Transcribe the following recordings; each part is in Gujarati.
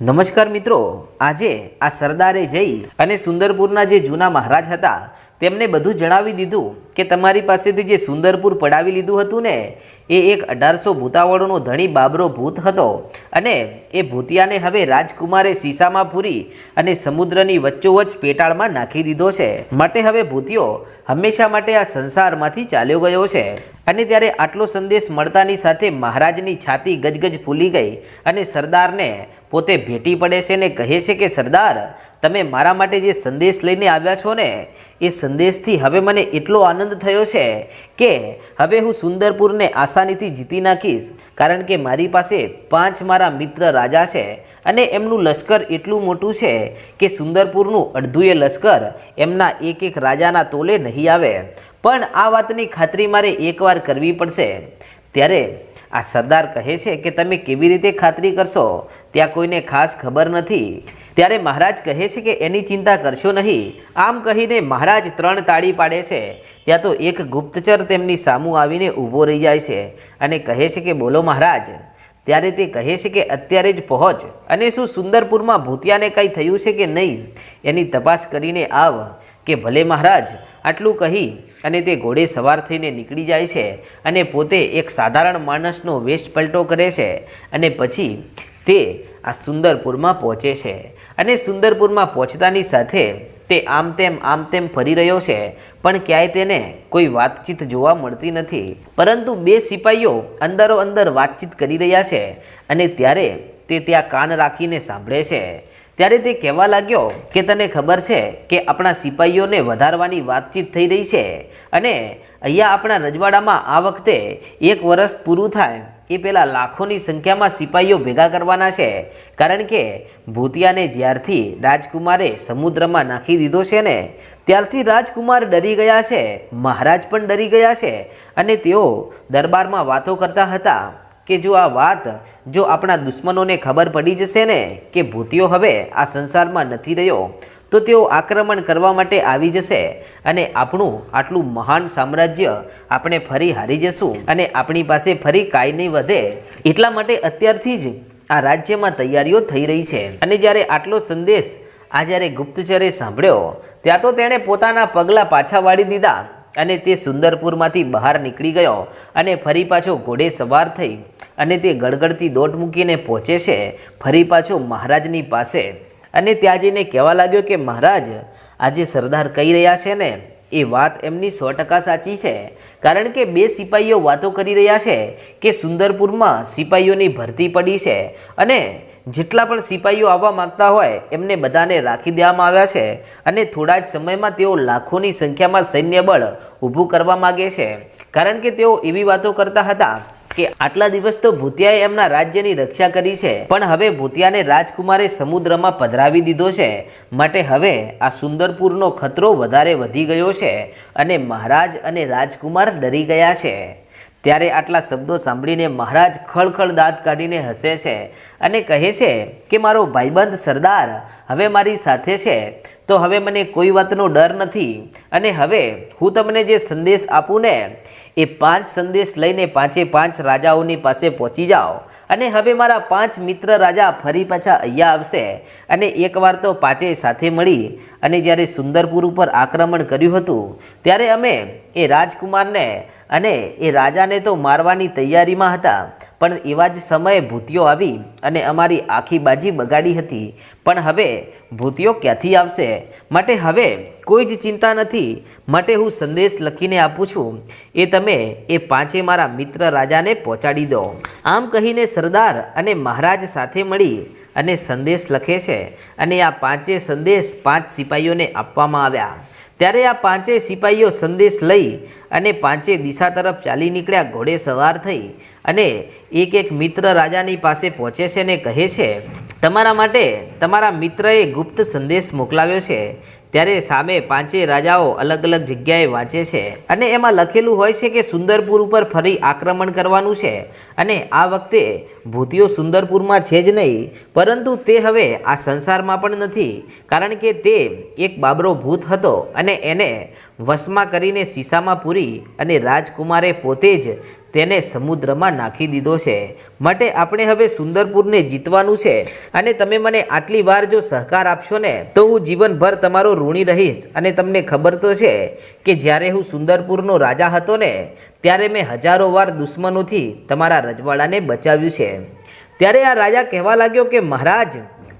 નમસ્કાર મિત્રો, આજે આ સરદારે જઈ અને સુંદરપુરના જે જૂના મહારાજ હતા, તેમને બધું જણાવી દીધું કે તમારી પાસેથી જે સુંદરપુર પડાવી લીધું હતું ને, એ એક અઢારસો ભૂતાવળોનો ધણી બાબરો ભૂત હતો અને એ ભૂતિયાને હવે રાજકુમારે સીસામાં પૂરી અને સમુદ્રની વચ્ચોવચ્ચ પેટાળમાં નાખી દીધો છે. માટે હવે ભૂતિયો હંમેશા માટે આ સંસારમાંથી ચાલ્યો ગયો છે. અને ત્યારે આટલો સંદેશ મળતાની સાથે મહારાજની છાતી ગજગજ ફૂલી ગઈ અને સરદારને પોતે ભેટી પડે છે ને કહે છે કે, સરદાર, તમે મારા માટે જે સંદેશ લઈને આવ્યા છો ને, એ સંદેશથી હવે મને એટલો આનંદ થયો છે કે હવે હું સુંદરપુરને આસાનીથી જીતી નાખીશ, કારણ કે મારી પાસે પાંચ મારા મિત્ર રાજા છે અને એમનું લશ્કર એટલું મોટું છે કે સુંદરપુરનું અડધું એ લશ્કર એમના એક એક રાજાના તોલે નહીં આવે. પણ આ વાતની ખાતરી મારે એકવાર કરવી પડશે. ત્યારે આ સરદાર કહે છે કે તમે કેવી રીતે ખાતરી કરશો? ત્યાં કોઈને ખાસ ખબર નથી. ત્યારે મહારાજ કહે છે કે એની ચિંતા કરશો નહીં. આમ કહીને મહારાજ ત્રણ તાળી પાડે છે. ત્યાં તો એક ગુપ્તચર તેમની સામું આવીને ઊભો રહી જાય છે અને કહે છે કે, બોલો મહારાજ. ત્યારે તે કહે છે કે, અત્યારે જ પહોંચ અને શું સુંદરપુરમાં ભૂતિયાને કંઈ થયું છે કે નહીં? એની તપાસ કરીને આવ. કે ભલે મહારાજ, આટલું કહી અને તે ઘોડે સવાર થઈને નીકળી જાય છે અને પોતે એક સાધારણ માણસનો વેશ પલટો કરે છે અને પછી તે આ સુંદરપુરમાં પહોંચે છે. અને સુંદરપુરમાં પહોંચતાની સાથે તે આમ તેમ આમ તેમ ફરી રહ્યો છે, પણ ક્યાંય તેને કોઈ વાતચીત જોવા મળતી નથી. પરંતુ બે સિપાહીઓ અંદરો અંદર વાતચીત કરી રહ્યા છે અને ત્યારે તે ત્યાં કાન રાખીને સાંભળે છે. ત્યારે તે કહેવા લાગ્યો કે તને ખબર છે કે આપણા સિપાહીઓને વધારવાની વાતચીત થઈ રહી છે અને અહીંયા આપણા રજવાડામાં આ વખતે એક વર્ષ પૂરું થાય એ પહેલાં લાખોની સંખ્યામાં સિપાહીઓ ભેગા કરવાના છે. કારણ કે ભૂતિયાને જ્યારથી રાજકુમારે સમુદ્રમાં નાખી દીધો છે ને, ત્યારથી રાજકુમાર ડરી ગયા છે, મહારાજ પણ ડરી ગયા છે અને તેઓ દરબારમાં વાતો કરતા હતા. કે જો આ વાત, જો આપણા દુશ્મનોને ખબર પડી જશે ને કે ભૂતિયો હવે આ સંસારમાં નથી રહ્યો, તો તેઓ આક્રમણ કરવા માટે આવી જશે અને આપણું આટલું મહાન સામ્રાજ્ય આપણે ફરી હારી જશું અને આપણી પાસે ફરી કાંઈ નહીં વધે. એટલા માટે અત્યારથી જ આ રાજ્યમાં તૈયારીઓ થઈ રહી છે. અને જ્યારે આટલો સંદેશ આ જ્યારે ગુપ્તચરે સાંભળ્યો, ત્યાં તો તેણે પોતાના પગલાં પાછા વાળી દીધા અને તે સુંદરપુરમાંથી બહાર નીકળી ગયો અને ફરી પાછો ઘોડે સવાર થઈ અને તે ગડગડતી દોટ મૂકીને પહોંચે છે, ફરી પાછો મહારાજની પાસે. અને ત્યાં જઈને કહેવા લાગ્યો કે, મહારાજ, આજે સરદાર કહી રહ્યા છે ને, એ વાત એમની સો ટકા સાચી છે. કારણ કે બે સિપાહીઓ વાતો કરી રહ્યા છે કે સુંદરપુરમાં સિપાહીઓની ભરતી પડી છે અને જેટલા પણ સિપાહીઓ આવવા માંગતા હોય એમને બધાને રાખી દેવામાં આવ્યા છે અને થોડા જ સમયમાં તેઓ લાખોની સંખ્યામાં સૈન્ય બળ ઊભું કરવા માગે છે. કારણ કે તેઓ એવી વાતો કરતા હતા કે આટલા દિવસ તો ભૂતિયાએ એમના રાજ્યની રક્ષા કરી છે. પણ હવે ભૂતિયાને રાજકુમારે સમુદ્રમાં પધરાવી દીધો છે. માટે હવે આ સુંદરપુરનો ખતરો વધારે વધી ગયો છે અને મહારાજ અને રાજકુમાર ડરી ગયા છે. ત્યારે આટલા શબ્દો સાંભળીને મહારાજ ખળખળ દાંત કાઢીને હસે છે અને કહે છે કે મારો ભાઈબંધ સરદાર હવે મારી સાથે છે. તો હવે મને કોઈ વાતનો ડર નથી. અને હવે હું તમને જે સંદેશ આપું ને, એ પાંચ સંદેશ લઈને પાંચે પાંચ રાજાઓની પાસે પહોંચી જાઓ. અને હવે મારા પાંચ મિત્ર રાજા ફરી પાછા અહીંયા આવશે. અને એકવાર તો પાંચેય સાથે મળી અને જ્યારે સુંદરપુર ઉપર આક્રમણ કર્યું હતું, ત્યારે અમે એ રાજકુમારને અને એ રાજાને તો મારવાની તૈયારીમાં હતા, પણ એવા જ સમયે ભૂતિયો આવી અને અમારી આખી બાજી બગાડી હતી. પણ હવે ભૂતિયો ક્યાંથી આવશે? માટે હવે કોઈ જ ચિંતા નથી. માટે હું સંદેશ લખીને આપું છું, એ તમે એ પાંચે મારા મિત્ર રાજાને પહોંચાડી દો. આમ કહીને સરદાર અને મહારાજ સાથે મળી અને સંદેશ લખે છે અને આ પાંચે સંદેશ પાંચ સિપાહીઓને આપવામાં આવ્યા. ત્યારે આ પાંચે સિપાહીઓ સંદેશ લઈ અને પાંચે દિશા તરફ ચાલી નીકળ્યા ઘોડે સવાર થઈ અને એક એક મિત્ર રાજાની પાસે પહોંચે છે અને કહે છે, તમારા માટે તમારા મિત્રએ ગુપ્ત સંદેશ મોકલાવ્યો છે. ત્યારે સામે પાંચે રાજાઓ અલગ અલગ જગ્યાએ વાંચે છે અને એમાં લખેલું હોય છે કે સુંદરપુર ઉપર ફરી આક્રમણ કરવાનું છે અને આ વખતે ભૂતિઓ સુંદરપુરમાં છે જ નહીં, પરંતુ તે હવે આ સંસારમાં પણ નથી, કારણ કે તે એક બાબરો ભૂત હતો અને એને વશમાં કરીને સીસામાં પૂરી અને રાજકુમારે પોતે જ તેને સમુદ્રમાં નાખી દીધો છે. માટે આપણે હવે સુંદરપુરને જીતવાનું છે. અને તમે મને આટલી વાર જો સહકાર આપશો ને, તો હું જીવનભર તમારો ઋણી રહીશ. અને તમને ખબર તો છે કે જ્યારે હું સુંદરપુરનો રાજા હતો ને, ત્યારે મેં હજારો વાર દુશ્મનોથી તમારા રજવાડાને બચાવ્યું છે. ત્યારે આ રાજા કહેવા લાગ્યો કે મહારાજ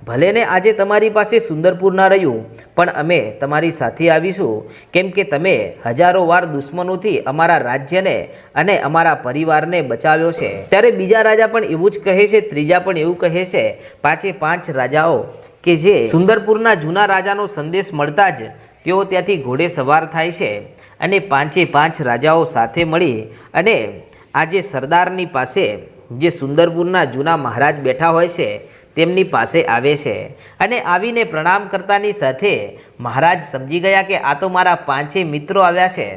ભલે ને આજે તમારી પાસે સુંદરપુર ના રહ્યું, પણ અમે તમારી સાથે આવીશું. કેમ કે તમે હજારો વાર દુશ્મનોથી અમારા રાજ્યને અને અમારા પરિવારને બચાવ્યો છે. ત્યારે બીજા રાજા પણ એવું જ કહે છે, ત્રીજા પણ એવું કહે છે, પાંચે પાંચ રાજાઓ કે જે સુંદરપુરના જૂના રાજાનો સંદેશ મળતા જ તેઓ ત્યાંથી ઘોડે સવાર થાય છે અને પાંચે પાંચ રાજાઓ સાથે મળી અને આજે સરદારની પાસે જે સુંદરપુરના જૂના મહારાજ બેઠા હોય છે તેમની પાસે આવે છે અને આવીને પ્રણામ કરતાની સાથે મહારાજ સમજી ગયા કે આ તો મારા પાંચે મિત્રો આવ્યા છે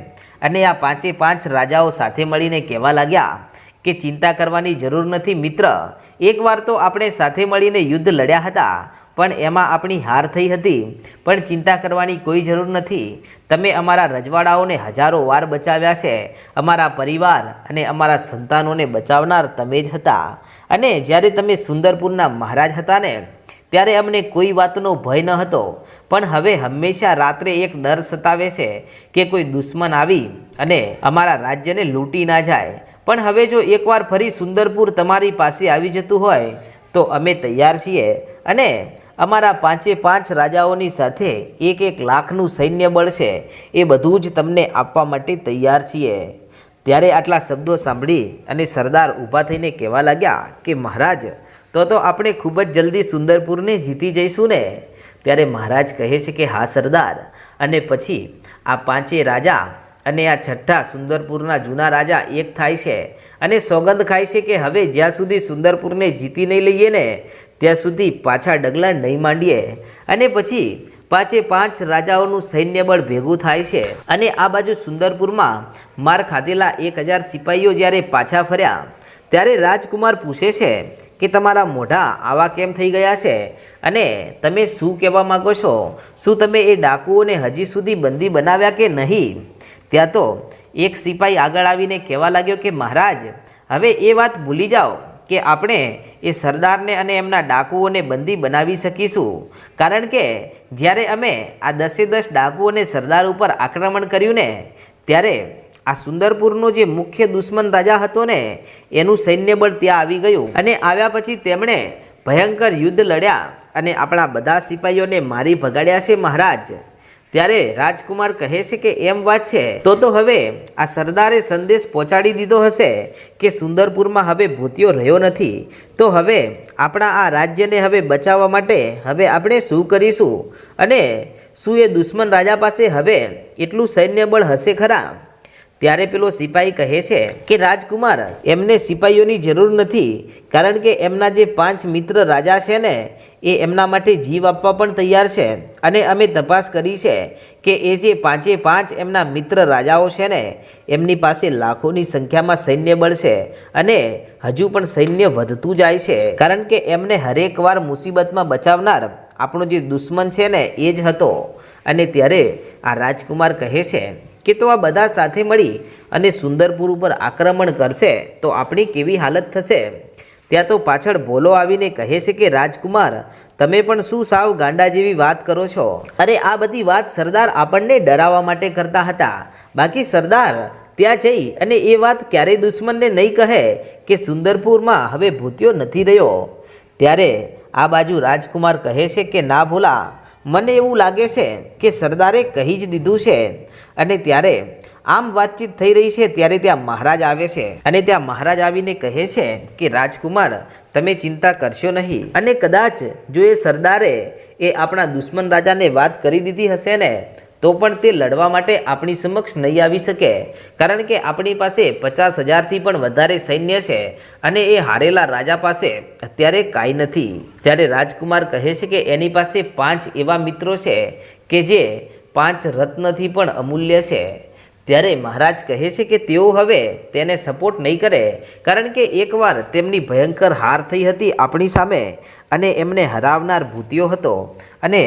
અને આ પાંચે પાંચ રાજાઓ સાથે મળીને કહેવા લાગ્યા કે ચિંતા કરવાની જરૂર નથી મિત્ર, એકવાર તો આપણે સાથે મળીને યુદ્ધ લડ્યા હતા, પણ એમાં આપણી હાર થઈ હતી, પણ ચિંતા કરવાની કોઈ જરૂર નથી. તમે અમારા રજવાડાઓને હજારો વાર બચાવ્યા છે, અમારા પરિવાર અને અમારા સંતાનોને બચાવનાર તમે જ હતા. અને જ્યારે તમે સુંદરપુરના મહારાજ હતા ને ત્યારે અમને કોઈ વાતનો ભય ન હતો. પણ હવે હંમેશા રાત્રે એક ડર સતાવે છે કે કોઈ દુશ્મન આવી અને અમારા રાજ્યને લૂંટી ના જાય. પણ હવે જો એકવાર ફરી સુંદરપુર તમારી પાસે આવી જતું હોય, તો અમે તૈયાર છીએ અને અમારા પાંચે પાંચ રાજાઓની સાથે એક એક લાખનું સૈન્ય બળ છે એ બધું જ તમને આપવા માટે તૈયાર છીએ. ત્યારે આટલા શબ્દો સાંભળી અને સરદાર ઊભા થઈને કહેવા લાગ્યા કે મહારાજ, તો તો આપણે ખૂબ જ જલ્દી સુંદરપુરને જીતી જઈશું ને? ત્યારે મહારાજ કહે છે કે હા સરદાર. અને પછી આ પાંચે રાજા અને આ છઠ્ઠા સુંદરપુરના જૂના રાજા એક થાય છે અને સોગંદ ખાય છે કે હવે જ્યાં સુધી સુંદરપુરને જીતી નહીં લઈએ ને, ત્યાં સુધી પાછા ડગલા નહીં માંડીએ. અને પછી પાંચે પાંચ રાજાઓનું સૈન્ય બળ ભેગું થાય છે. અને આ બાજુ સુંદરપુરમાં માર ખાધેલા એક હજાર સિપાહીઓ જ્યારે પાછા ફર્યા, ત્યારે રાજકુમાર પૂછે છે કે તમારા મોઢા આવા કેમ થઈ ગયા છે? અને તમે શું કહેવા માગો છો? શું તમે એ ડાકુઓને હજી સુધી બંદી બનાવ્યા કે નહીં? ત્યાં તો એક સિપાઈ આગળ આવીને કહેવા લાગ્યો કે મહારાજ, હવે એ વાત ભૂલી જાઓ કે આપણે એ સરદારને અને એમના ડાકુઓને બંદી બનાવી શકીશું. કારણ કે જ્યારે અમે આ દસે દસ ડાકુઓને સરદાર ઉપર આક્રમણ કર્યું ને, ત્યારે આ સુંદરપુરનો જે મુખ્ય દુશ્મન રાજા હતો ને, એનું સૈન્યબળ ત્યાં આવી ગયું. અને આવ્યા પછી તેમણે ભયંકર યુદ્ધ લડ્યા અને આપણા બધા સિપાહીઓને મારી ભગાડ્યા છે મહારાજ. ત્યારે રાજકુમાર કહે છે કે એમ વાત છે, તો તો હવે આ સરદારે સંદેશ પહોંચાડી દીધો હશે કે સુંદરપુરમાં હવે ભૂતિયો રહ્યો નથી. તો હવે આપણા આ રાજ્યને હવે બચાવવા માટે હવે આપણે શું કરીશું? અને શું એ દુશ્મન રાજા પાસે હવે એટલું સૈન્ય બળ હશે ખરા? ત્યારે પેલો સિપાહી કહે છે કે રાજકુમાર, એમને સિપાહીઓની જરૂર નથી, કારણ કે એમના જે પાંચ મિત્ર રાજા છે ને એ એમના માટે જીવ આપવા પણ તૈયાર છે. અને અમે તપાસ કરી છે કે એ જે પાંચે પાંચ એમના મિત્ર રાજાઓ છે ને, એમની પાસે લાખોની સંખ્યામાં સૈન્ય બળ છે અને હજુ પણ સૈન્ય વધતું જાય છે. કારણ કે એમને હરેક વાર મુસીબતમાં બચાવનાર આપણો જે દુશ્મન છે ને, એ જ હતો. અને ત્યારે આ રાજકુમાર કહે છે કે, તો આ બધા સાથે મળી અને સુંદરપુર ઉપર આક્રમણ કરશે તો આપણી કેવી હાલત થશે? ત્યાં તો પાછળ ભોલો આવીને કહે છે કે, રાજકુમાર, તમે પણ શું સાવ ગાંડા જેવી વાત કરો છો? અરે, આ બધી વાત સરદાર આપણને ડરાવવા માટે કરતા હતા. બાકી સરદાર ત્યાં જઈ અને એ વાત ક્યારેય દુશ્મનને નહીં કહે કે, સુંદરપુરમાં હવે ભૂત્યો નથી રહ્યો. ત્યારે આ બાજુ રાજકુમાર કહે છે કે, ના ભોલા, મને એવું લાગે છે કે સરદારે કહી જ દીધું છે. અને ત્યારે આમ વાતચીત થઈ રહી છે ત્યારે ત્યાં મહારાજ આવે છે. અને ત્યાં મહારાજ આવીને કહે છે કે, રાજકુમાર, તમે ચિંતા કરશો નહીં. અને કદાચ જો એ સરદારે એ આપણા દુશ્મન રાજાને વાત કરી દીધી હશે ને, તો પણ તે લડવા માટે આપણી સમક્ષ નહીં આવી શકે. કારણ કે આપણી પાસે પચાસ હજારથી પણ વધારે સૈન્ય છે અને એ હારેલા રાજા પાસે અત્યારે કાંઈ નથી. ત્યારે રાજકુમાર કહે છે કે, એની પાસે પાંચ એવા મિત્રો છે કે જે પાંચ રત્નથી પણ અમૂલ્ય છે. ત્યારે મહારાજ કહે છે કે તેઓ હવે તેને સપોર્ટ નહીં કરે, કારણ કે એકવાર તેમની ભયંકર હાર થઈ હતી આપણી સામે અને એમને હરાવનાર ભૂતિયો હતો અને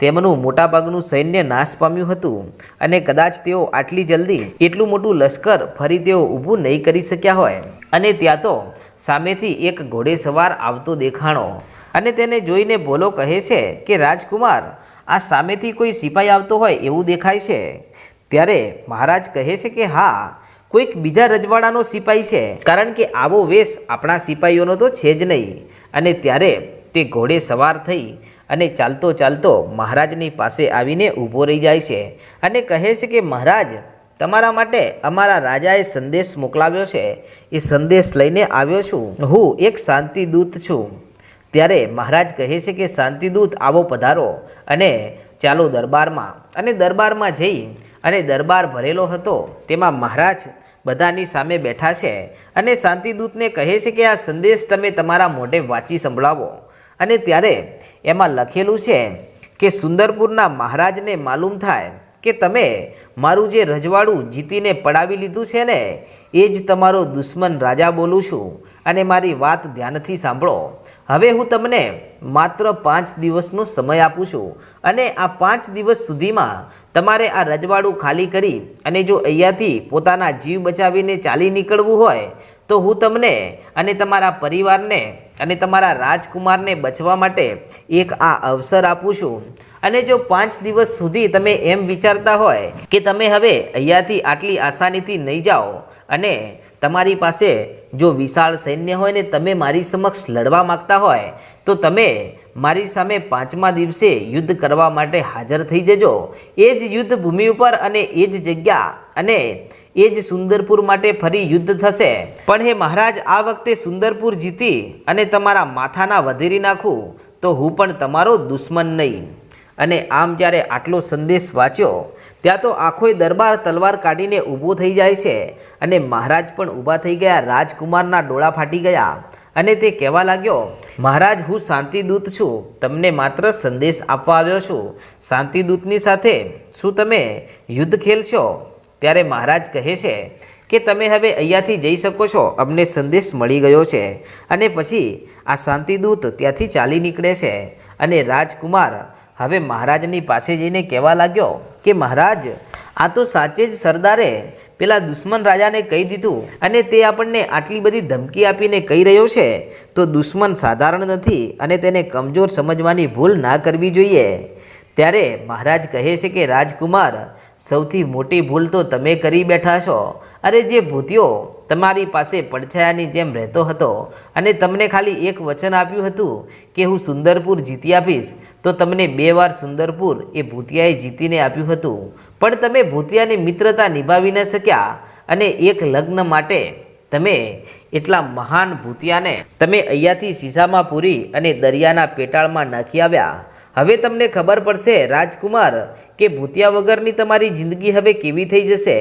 તેમનું મોટાભાગનું સૈન્ય નાશ પામ્યું હતું અને કદાચ તેઓ આટલી જલ્દી એટલું મોટું લશ્કર ફરી તેઓ ઊભું નહીં કરી શક્યા હોય. અને ત્યાં તો સામેથી એક ઘોડેસવાર આવતો દેખાણો અને તેને જોઈને ભોલો કહે છે કે, રાજકુમાર, આ સામેથી કોઈ સિપાઈ આવતો હોય એવું દેખાય છે? ત્યારે મહારાજ કહે છે કે હા, કોઈક બીજા રજવાડાનો સિપાઈ છે, કારણ કે આવો વેશ આપણા સિપાઈઓનો તો છે જ નહીં. અને ત્યારે તે ઘોડે સવાર થઈ અને ચાલતો ચાલતો મહારાજની પાસે આવીને ઊભો રહી જાય છે અને કહે છે કે, મહારાજ, તમારા માટે અમારા રાજાએ સંદેશ મોકલાવ્યો છે. એ સંદેશ લઈને આવ્યો છું. હું એક શાંતિદૂત છું. ત્યારે મહારાજ કહે છે કે, શાંતિદૂત, આવો પધારો અને ચાલો દરબારમાં. અને દરબારમાં જઈ અને દરબાર ભરેલો હતો. તેમાં મહારાજ બધાની સામે બેઠા છે અને શાંતિદૂતને કહે છે કે આ સંદેશ તમે તમારા મોઢે વાંચી સંભળાવો. અને ત્યારે એમાં લખેલું છે કે સુંદરપુરના મહારાજને માલુમ થાય કે તમે મારું જે રજવાડું જીતીને પડાવી લીધું છે ને, એ જ તમારો દુશ્મન રાજા બોલું છું અને મારી વાત ધ્યાનથી સાંભળો. હવે હું તમને માત્ર પાંચ દિવસનો સમય આપું છું. અને આ પાંચ દિવસ સુધીમાં તમારે આ રજવાડું ખાલી કરી અને જો અહીંયાથી પોતાના જીવ બચાવીને ચાલી નીકળવું હોય, તો હું તમને અને તમારા પરિવારને અને તમારા રાજકુમારને બચવા માટે એક આ અવસર આપું છું. અને જો પાંચ દિવસ સુધી તમે એમ વિચારતા હોય કે તમે હવે અહીંયાથી આટલી આસાનીથી નહીં જાઓ અને તમારી પાસે જો વિશાળ સૈન્ય હોય ને તમે મારી સમક્ષ લડવા માગતા હોય, તો તમે મારી સામે પાંચમા દિવસે યુદ્ધ કરવા માટે હાજર થઈ જજો. એ જ યુદ્ધ ભૂમિ ઉપર અને એ જ જગ્યા અને એ જ સુંદરપુર માટે ફરી યુદ્ધ થશે. પણ હે મહારાજ, આ વખતે સુંદરપુર જીતી અને તમારા માથાના વધેરી નાખું, તો હું પણ તમારો દુશ્મન નહીં. અને આમ જ્યારે આટલો સંદેશ વાંચ્યો, ત્યાં તો આખોય દરબાર તલવાર કાઢીને ઊભો થઈ જાય છે અને મહારાજ પણ ઊભા થઈ ગયા, રાજકુમારના ડોળા ફાટી ગયા અને તે કહેવા લાગ્યો, મહારાજ, હું શાંતિદૂત છું, તમને માત્ર સંદેશ આપવા આવ્યો છું. શાંતિદૂતની સાથે શું તમે યુદ્ધ ખેલશો? ત્યારે મહારાજ કહે છે કે, તમે હવે અહીંયાથી જઈ શકો છો, અમને સંદેશ મળી ગયો છે. અને પછી આ શાંતિદૂત ત્યાંથી ચાલી નીકળે છે અને રાજકુમાર હવે મહારાજની પાસે જઈને કહેવા લાગ્યો કે મહારાજ, આ તો સાચે જ સરદારે પેલા દુશ્મન રાજાને કહી દીધું અને તે આપણને આટલી બધી ધમકી આપીને કહી રહ્યો છે, તો દુશ્મન સાધારણ નથી અને તેને કમજોર સમજવાની ભૂલ ના કરવી જોઈએ. ત્યારે મહારાજ કહે છે કે, રાજકુમાર, સૌથી મોટી ભૂલ તો તમે કરી બેઠા છો. અરે જે ભૂતિયો તમારી પાસે પડછાયાની જેમ રહેતો હતો અને તમને ખાલી એક વચન આપ્યું હતું કે, હું સુંદરપુર જીતી આપીશ, તો તમને બે વાર સુંદરપુર એ ભૂતિયાએ જીતીને આપ્યું હતું. પણ તમે ભૂતિયાની મિત્રતા નિભાવી ન શક્યા અને એક લગ્ન માટે તમે એટલા મહાન ભૂતિયાને તમે અહીંયાથી શીશામાં પૂરી અને દરિયાના પેટાળમાં નાખી આવ્યા. હવે તમને ખબર પડશે રાજકુમાર, કે ભૂતિયા વગરની તમારી જિંદગી હવે કેવી થઈ જશે?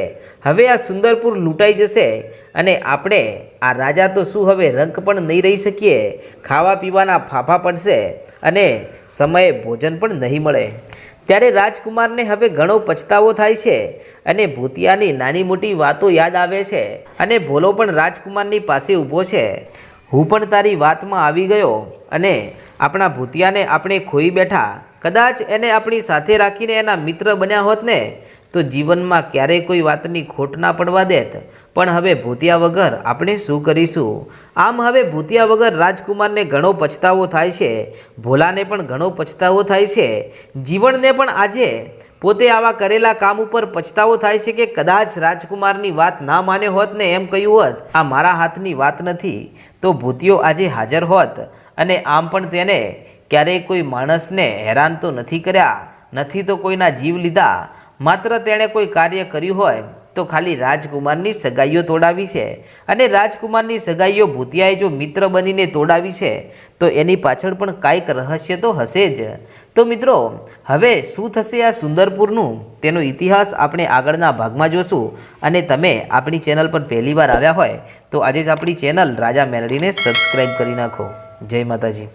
હવે આ સુંદરપુર લૂંટાઈ જશે અને આપણે, આ રાજા તો શું હવે રંક પણ નહીં રહી શકીએ? ખાવા પીવાના ફાફા પડશે અને સમયે ભોજન પણ નહીં મળે. ત્યારે રાજકુમારને હવે ઘણો પછતાવો થાય છે અને ભૂતિયાની નાની મોટી વાતો યાદ આવે છે અને ભોલો પણ રાજકુમારની પાસે ઊભો છે. હું પણ તારી વાતમાં આવી ગયો અને આપણા ભૂતિયાને આપણે ખોઈ બેઠા, કદાચ એને આપણી સાથે રાખીને એના મિત્ર બન્યા હોત ને, તો જીવનમાં ક્યારેય કોઈ વાતની ખોટ ના પડવા દેત. પણ હવે ભૂતિયા વગર આપણે શું કરીશું? આમ હવે ભૂતિયા વગર રાજકુમારને ઘણો પછતાવો થાય છે, ભોલાને પણ ઘણો પછતાવો થાય છે. જીવનને પણ આજે પોતે આવા કરેલા કામ ઉપર પછતાવો થાય છે કે કદાચ રાજકુમારની વાત ના માને હોત ને એમ કહ્યું હોત. આ મારા હાથની વાત નથી. તો ભૂતિયો આજે હાજર હોત. અને આમ પણ તેને ક્યારેય કોઈ માણસને હેરાન તો નથી કર્યા, નથી તો કોઈના જીવ લીધા. માત્ર તેણે કોઈ કાર્ય કર્યું હોય તો ખાલી રાજકુમારની સગાઈઓ તોડાવી છે. અને રાજકુમારની સગાઈઓ ભૂતિયાએ જો મિત્ર બનીને તોડાવી છે, તો એની પાછળ પણ કાંઈક રહસ્ય તો હશે જ. તો મિત્રો, હવે શું થશે આ સુંદરપુરનું? તેનો ઇતિહાસ આપણે આગળના ભાગમાં જોશું. અને તમે આપણી ચેનલ પર પહેલીવાર આવ્યા હોય, તો આજે જ આપણી ચેનલ રાજા મેલડીને સબસ્ક્રાઈબ કરી નાખો. જય માતાજી.